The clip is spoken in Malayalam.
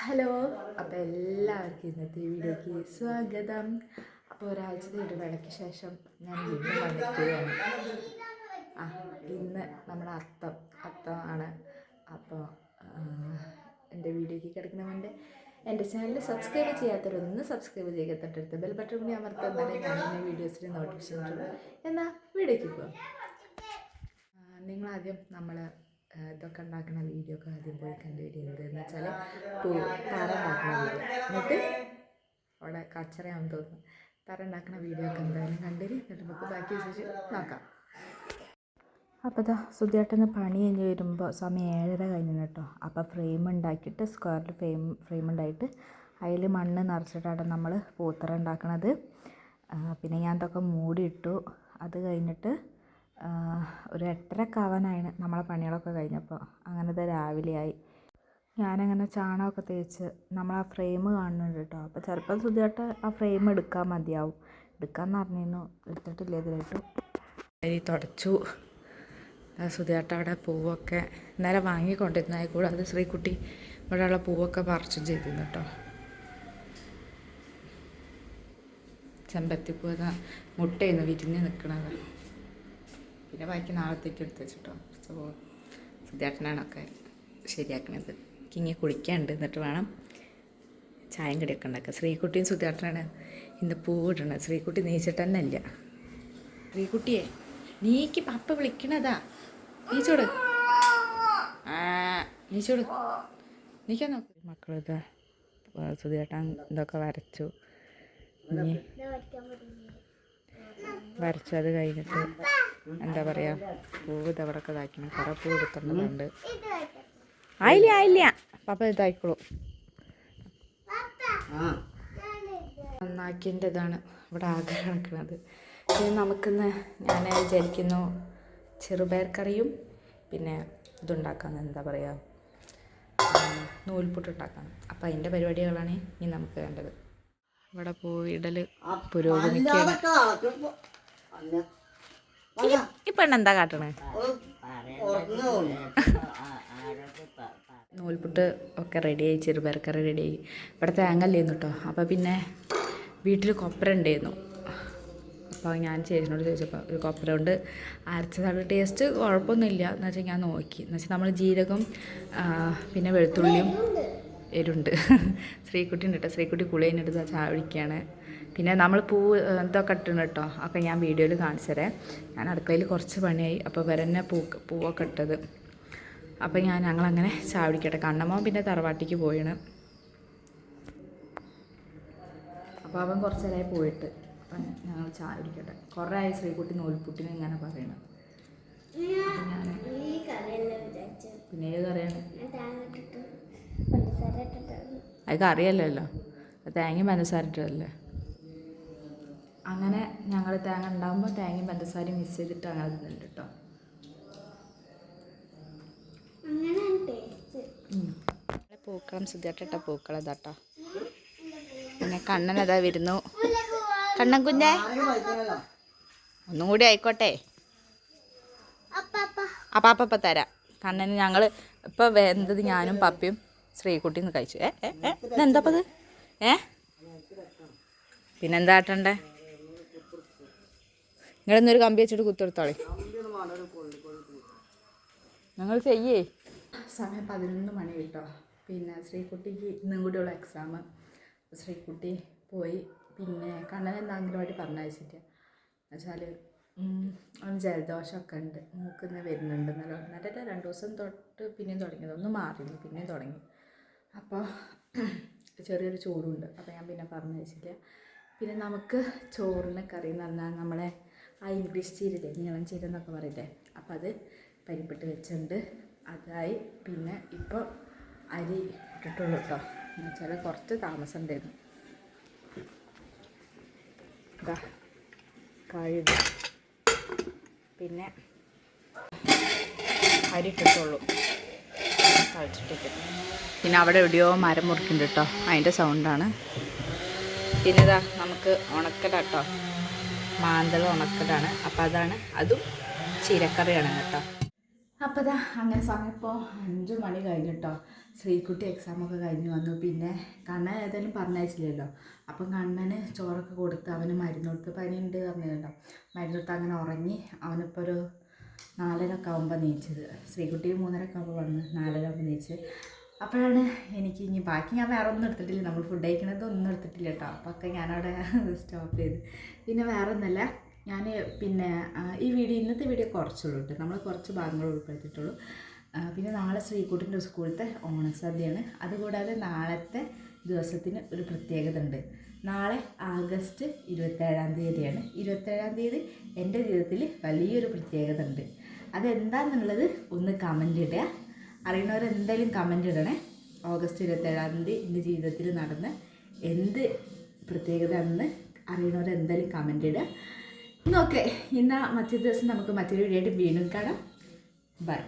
ഹലോ. അപ്പോൾ എല്ലാവർക്കും ഇന്നത്തെ വീഡിയോയ്ക്ക് സ്വാഗതം. അപ്പോൾ ഒരാഴ്ചത്തെ ഇടവേളയ്ക്ക് ശേഷം ഞാൻ വീണ്ടും വന്നിരിക്കുകയാണ്. ആ ഇന്ന് നമ്മുടെ അത്തം അത്തമാണ് അപ്പോൾ എന്റെ വീഡിയോയ്ക്ക് കിടക്കുന്ന മുന്നേ എന്റെ ചാനൽ സബ്സ്ക്രൈബ് ചെയ്യാത്തവരൊന്ന് സബ്സ്ക്രൈബ് ചെയ്യുക. തൊട്ടടുത്ത് ബെൽ ബട്ടൺ കൂടി അമർത്തുന്നാലേ ഞാൻ എന്റെ വീഡിയോസിൽ നോട്ടിഫിക്കേഷൻ എന്നാൽ വീഡിയോയ്ക്ക് പോകാം നിങ്ങളാദ്യം നമ്മൾ ഇതൊക്കെ ഉണ്ടാക്കുന്ന വീഡിയോ ഒക്കെ ആദ്യം പോയി കണ്ടുപിടിക്കുന്നത് എന്ന് വെച്ചാൽ തറ ഉണ്ടാക്കുന്ന വീഡിയോ എന്നിട്ട് അവിടെ കച്ചറയാണെന്ന് തോന്നുന്നു. തറ ഉണ്ടാക്കുന്ന വീഡിയോ ഒക്കെ എന്തായാലും കണ്ടിരി എന്നിട്ട് നമുക്ക് ബാക്കി വിശേഷം നോക്കാം. അപ്പോൾ ഇതാ സുധിയേട്ടന് പണി കഴിഞ്ഞ് വരുമ്പോൾ സമയം ഏഴര കഴിഞ്ഞു കേട്ടോ. അപ്പോൾ ഫ്രെയിം ഉണ്ടാക്കിയിട്ട് സ്ക്വയറിൽ ഫ്രെയിം ഫ്രെയിം ഉണ്ടായിട്ട് അതിൽ മണ്ണ് നിറച്ചിട്ടാണ് നമ്മൾ പൂത്തറ ഉണ്ടാക്കണത്. പിന്നെ ഞാൻ ഇതൊക്കെ മൂടിയിട്ടു. അത് കഴിഞ്ഞിട്ട് ഒരു എട്ടരക്ക് ആവാനാണ് നമ്മളെ പണികളൊക്കെ കഴിഞ്ഞപ്പോൾ അങ്ങനത്തെ രാവിലെയായി. ഞാനങ്ങനെ ചാണകമൊക്കെ തേച്ച് നമ്മൾ ആ ഫ്രെയിം കാണുന്നുണ്ട് കേട്ടോ അപ്പോൾ ചിലപ്പോൾ സുധിയായിട്ട് ആ ഫ്രെയിം എടുക്കാൻ മതിയാവും. എടുക്കാമെന്ന് പറഞ്ഞിരുന്നു. എടുത്തിട്ടില്ല ഇതിലായിട്ടും അരി തുടച്ചു. സുധിയാട്ട അവിടെ പൂവൊക്കെ നേരെ വാങ്ങിക്കൊണ്ടിരുന്നതായി കൂടാതെ ശ്രീകുട്ടി ഇവിടെയുള്ള പൂവൊക്കെ പറിച്ചും ചെയ്തിരുന്നു കേട്ടോ ചെമ്പത്തിപ്പൂ മുട്ടയെന്ന് വിരിഞ്ഞ് നിൽക്കണത് പിന്നെ ബാക്കി നാളത്തേക്ക് എടുത്ത് വെച്ചിട്ടോ. സോ സുധിയാട്ടനാണൊക്കെ ശരിയാക്കണത്. കിങ്ങി കുളിക്കാണ്ട് എന്നിട്ട് വേണം ചായം കടിയൊക്കെ ഉണ്ടാക്കുക ശ്രീകുട്ടിയും സുധിയാട്ടനാണ് ഇന്ന് പൂവിടണത് ശ്രീകുട്ടി നീച്ചിട്ട് തന്നെ ഇല്ല ശ്രീകുട്ടിയെ നീക്ക് പപ്പ വിളിക്കണതാ. നീച്ചോട്. ആ നീച്ചോട്. നീക്കാൻ നോക്ക്. മക്കളിതാ സുധിയേട്ടൻ ഇതൊക്കെ വരച്ചു. ഇനി വരച്ചു അത് കഴിഞ്ഞിട്ട് എന്താ പറയാ പൂവ് ഇതവിടൊക്കെ ഇതാക്കണം കുറേ പൂ എടുത്തിട്ടുണ്ട് ആയില്ല ആയില്ല? പപ്പ ഇതായിക്കോളൂ നന്നാക്കിന്റെ ഇതാണ് ഇവിടെ ആകെ പിന്നെ നമുക്കിന്ന് ഞാൻ വിചാരിക്കുന്നു ചെറുപയർ കറിയും പിന്നെ ഇതുണ്ടാക്കാൻ എന്താ പറയുക നൂൽപുട്ട് ഉണ്ടാക്കാം അപ്പം അതിന്റെ പരിപാടികളാണ് ഇനി നമുക്ക് വേണ്ടത്. ഇവിടെ പൂവിടൽ പുരോഗമിക്കുകയാണ്. ഈ പെണ്ണെന്താ കാട്ടണേ? നൂൽപുട്ട് ഒക്കെ റെഡിയായി ചെറുപയർക്കറി റെഡിയായി ഇവിടെ തേങ്ങല്ലേന്നു കേട്ടോ അപ്പോൾ പിന്നെ വീട്ടിൽ കൊപ്പര ഉണ്ടായിരുന്നു അപ്പോൾ ഞാൻ ചേച്ചിനോട് ചോദിച്ചപ്പോൾ ഒരു കൊപ്പര കൊണ്ട് അരച്ചതാണ് ടേസ്റ്റ് കുഴപ്പമൊന്നുമില്ല. എന്ന് വെച്ചാൽ ഞാൻ നോക്കി. എന്ന് വെച്ചാൽ നമ്മൾ ജീരകം പിന്നെ വെളുത്തുള്ളിയും എരുണ്ട്. ശ്രീക്കുട്ടി ഉണ്ട് കേട്ടോ ശ്രീക്കുട്ടി കുളിയനെടുത്ത് ചായ പിന്നെ നമ്മൾ പൂ ഇതൊക്കെ ഇട്ടുണ്ട് കേട്ടോ. അപ്പോൾ ഞാൻ വീഡിയോയിൽ കാണിച്ചു തരാം. ഞാൻ അടുക്കളയിൽ കുറച്ച് പണിയായി. അപ്പോൾ വരന്നെ പൂ പൂവൊക്കെ ഇട്ടത്. അപ്പോൾ ഞാൻ ഞങ്ങളങ്ങനെ ചായ കുടിക്കട്ടെ കണ്ണമ്മ പിന്നെ തറവാട്ടിക്ക് പോയാണ്. അപ്പോൾ അവൻ കുറച്ച് നേരമായി പോയിട്ട് അപ്പം ഞങ്ങൾ ചായ കുടിക്കട്ടെ കുറേ ആയി ശ്രീക്കുട്ടി നൂൽപുട്ടിനെ ഇങ്ങനെ പറയണം. അപ്പം പിന്നെ ഏത് കറിയാണ് അത് കറിയല്ലല്ലോ തേങ്ങ തേങ്ങയും പഞ്ചസാര ഇട്ടതല്ലേ? അങ്ങനെ ഞങ്ങൾ തേങ്ങ ഉണ്ടാകുമ്പോൾ തേങ്ങയും പഞ്ചസാരയും മിക്സ് ചെയ്തിട്ട് അങ്ങനെ തിന്നിട്ട് കേട്ടോ പൂക്കളം സുധിയായിട്ട പൂക്കളം ഇതാട്ടോ പിന്നെ കണ്ണൻ അതാ വരുന്നു. കണ്ണൻ കുഞ്ഞേ. ഒന്നും കൂടി ആയിക്കോട്ടെ. അപ്പാപ്പ. തരാം. കണ്ണന് ഞങ്ങൾ ഇപ്പം വെന്തത് ഞാനും പപ്പയും ശ്രീകുട്ടിയും ഒന്ന് കഴിച്ചു. ഏ ഇതെന്താപ്പത് ഏ പിന്നെന്താ ആട്ടണ്ടേ? നിങ്ങളിന്നൊരു കമ്പി വെച്ചിട്ട് കുത്തെടുത്തോളി ഞങ്ങൾ ചെയ്യേ. സമയം പതിനൊന്ന് മണി കിട്ടോ. പിന്നെ ശ്രീകുട്ടിക്ക് ഇന്നും കൂടിയുള്ള എക്സാം ശ്രീകുട്ടി പോയി. പിന്നെ കണ്ണൻ അംഗനവാടി പറഞ്ഞയച്ചിട്ട്. എന്നുവെച്ചാൽ അവന് ജലദോഷമൊക്കെ ഉണ്ട്. മൂക്കുന്ന വരുന്നുണ്ട്. എന്നല്ല എന്നിട്ടല്ല രണ്ട് ദിവസം തൊട്ട് പിന്നെയും തുടങ്ങിയത്. ഒന്നും മാറിയില്ല പിന്നെയും തുടങ്ങി. അപ്പോൾ ചെറിയൊരു ചോറുണ്ട്. അപ്പോൾ ഞാൻ പിന്നെ പറഞ്ഞു വെച്ചില്ല പിന്നെ നമുക്ക് ചോറിന് കറി എന്ന് പറഞ്ഞാൽ നമ്മളെ ആ ഇംഗ്ലീഷ് ചീരില്ലേ നീളം ചീര എന്നൊക്കെ പറയില്ലേ അപ്പോൾ അത് പരിപ്പിട്ട് വെച്ചിട്ടുണ്ട്. അതായി പിന്നെ ഇപ്പോൾ അരി ഇട്ടിട്ടുള്ളൂ കേട്ടോ എന്ന് വെച്ചാൽ കുറച്ച് താമസം ഉണ്ടായിരുന്നു ഇതാ കഴുകി. പിന്നെ അരി ഇട്ടിട്ടുള്ളൂ. പിന്നെ അവിടെ എവിടെയോ മരം മുറിക്കുന്നുണ്ട് കേട്ടോ. അതിന്റെ സൗണ്ടാണ് പിന്നെ ഇതാ നമുക്ക് ഉണക്കട കേട്ടോ. മാന്തൾ ഉണക്കടാണ് അപ്പം അതാണ് അതും ചീരക്കറിയാണ് കേട്ടോ. അപ്പോൾ ഇതാ അങ്ങനെ സമയം ഇപ്പോൾ അഞ്ച് മണി കഴിഞ്ഞു കേട്ടോ. ശ്രീകുട്ടി എക്സാമൊക്കെ കഴിഞ്ഞ് വന്നു. പിന്നെ കണ്ണൻ ഏതായാലും പറഞ്ഞയച്ചില്ലല്ലോ. അപ്പം കണ്ണന് ചോറൊക്കെ കൊടുത്ത് അവന് മരുന്ന് കൊടുത്ത് പനിയുണ്ട് പറഞ്ഞിട്ടുണ്ടോ മരുന്ന് കൊടുത്ത് അങ്ങനെ ഉറങ്ങി അവനിപ്പോൾ ഒരു നാലരൊക്കെ ആകുമ്പോൾ നീച്ചത്. ശ്രീകുട്ടി മൂന്നരൊക്കെ ആകുമ്പോൾ വന്ന് നാലര ആകുമ്പോൾ അപ്പോഴാണ് എനിക്ക് ഇനി ബാക്കി ഞാൻ വേറെ ഒന്നും എടുത്തിട്ടില്ല. നമ്മൾ ഫുഡ് കഴിക്കണത് ഒന്നും എടുത്തിട്ടില്ല കേട്ടോ അപ്പോൾ ഒക്കെ ഞാനവിടെ സ്റ്റോപ്പ് ചെയ്ത്. പിന്നെ വേറെ ഒന്നല്ല ഞാൻ പിന്നെ ഈ വീഡിയോ ഇന്നത്തെ വീഡിയോ കുറച്ചുള്ളൂ കേട്ടോ നമ്മൾ കുറച്ച് ഭാഗങ്ങൾ ഉൾപ്പെടുത്തിയിട്ടുള്ളൂ. പിന്നെ നാളെ ശ്രീകുട്ടിന്റെ സ്കൂളിലത്തെ ഓണസദ്യയാണ്. അതുകൂടാതെ നാളത്തെ ദിവസത്തിന് ഒരു പ്രത്യേകത ഉണ്ട്. നാളെ ആഗസ്റ്റ് ഇരുപത്തേഴാം തീയതിയാണ്. ഇരുപത്തേഴാം തീയതി എന്റെ ജീവിതത്തിൽ വലിയൊരു പ്രത്യേകത ഉണ്ട്. അതെന്താണെന്നുള്ളത് ഒന്ന് കമന്റ് ഇടുക. അറിയണവരെന്തായാലും കമന്റ് ഇടണേ. ഓഗസ്റ്റ് ഇരുപത്തേഴാം തീയതി എന്റെ ജീവിതത്തിൽ നടന്ന എന്ത് പ്രത്യേകത എന്ന് അറിയണവരെന്തായാലും കമന്റ് ഇടുക. നോക്കെ ഇന്ന് മറ്റൊരു ദിവസം നമുക്ക് മറ്റൊരു വീഡിയോ ആയിട്ട് വീണ്ടും കാണാം. ബൈ